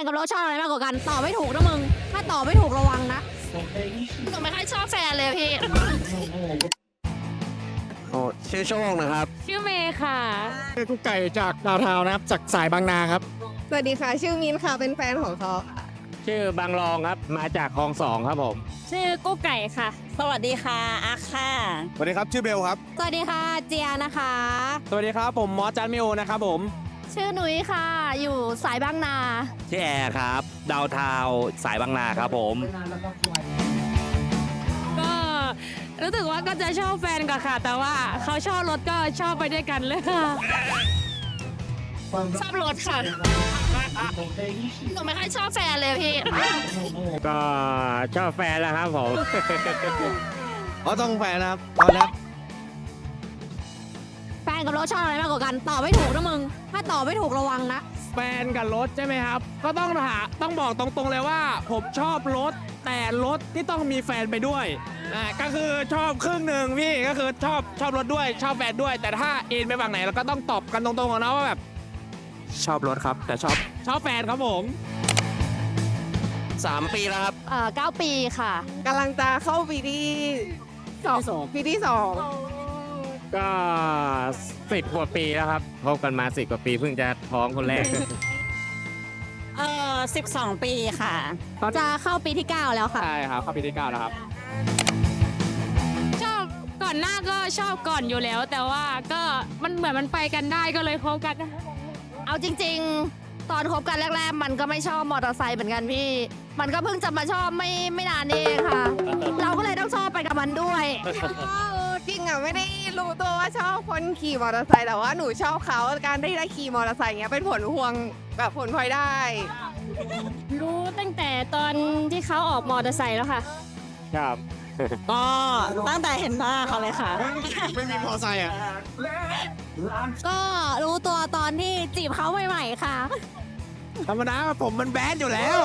นกับรถชอบอะไรมากกว่ากันตอบไม่ถูกนะมึง ถ้าตอบไม่ถูกระวังนะหนูไม่ค่อยชอบแฟนเลยพี่ โอ้ชื่อโชคนะครับ ชื่อเมย์ค่ะ ชื่อกุ๊กไก่จากดาวเทาวน์นะครับ จากสายบางนาครับ สวัสดีค่ะ ชื่อมินค่ะ เป็นแฟนของเขาชื่อบางรองครับ มาจากคลองสองครับผม ชื่อกู้ไก่ค่ะ สวัสดีค่ะอาค่ะ สวัสดีครับ ชื่อเบลครับ สวัสดีค่ะ เจียนะคะ สวัสดีครับ ผมมอสจันมิโอนะครับผม ชื่อหนุยค่ะ อยู่สายบางนา ชื่อแอร์ครับ ดาวเทาวสายบางนาครับผม ก็รู้สึกว่าก็จะชอบแฟนก่อนค่ะ แต่ว่าเขาชอบรถก็ชอบไปด้วยกันเลยค่ะชอบรถค่ะหนูไม่ค่อยชอบแฟนเลยพี่ ก็ชอบแฟนแล้วครับผม อ๋อต้องแฟนนะครับตอนนี้แฟ นกับรถชอบอะไรมากกว่ากันตอบไม่ถูกนะมึง ถ้าตอบไม่ถูกระวังนะแฟนกับรถใช่ไหมครับ ก็ต้องหาต้องบอกตรงๆเลยว่า ผมชอบรถ แต่รถที่ต้องมีแฟนไปด้วยอ่าก็คือชอบครึ่งหนึ่งพี่ก็คือชอบชอบรถด้วย ชอบแฟนด้วย แต่ถ้าเอ็นไปฝั่งไหนเราก็ต้องตอบกันตรงๆกันนะว่าแบบ ชอบรถครับ แต่ชอบชอบแฟนครับผมสามปีแล้วครับเอ่อเก้าปีค่ะ กำลังจะเข้าปีที่สองปีที่สอง ก็สิบกว่าปีแล้วครับคบกันมาสิบกว่าปีเพิ่งจะท้องคนแรก เออ12 ปีค่ะจะเข้าปีที่ 9 แล้วค่ะ ใช่ครับเข้าปีที่เก้าแล้วครับ ชอบก่อนหน้าก็ชอบก่อนอยู่แล้ว แต่ว่าก็มันเหมือนมันไปกันได้ก็เลยคบกัน เอาจริง ๆ ตอนคบกันแรก ๆ มันก็ไม่ชอบมอเตอร์ไซค์เหมือนกันพี่ มันก็เพิ่งจะมาชอบไม่ไม่นานเองค่ะ เราก็เลยต้องชอบไปกับมันด้วยจ ริงอะไม่ได้รู้ตัวว่าชอบคนขี่มอเตอร์ไซค์แต่ว่าหนูชอบเขาการได้ได้ขี่มอเตอร์ไซค์เงี้ยเป็นผลพวงแบบผลพลอยได้ รู้ตั้งแต่ตอนที่เขาออกมอเตอร์ไซค์แล้วค่ะ ครับ ก็ตั้งแต่เห็นหน้าเขาเลยค่ะ ไม่มีมอไซค์อะ ก็รู้ตัวตอนที่จีบเขาใหม่ๆค่ะ ธรรมดาผมมันแบดอยู่แล้ว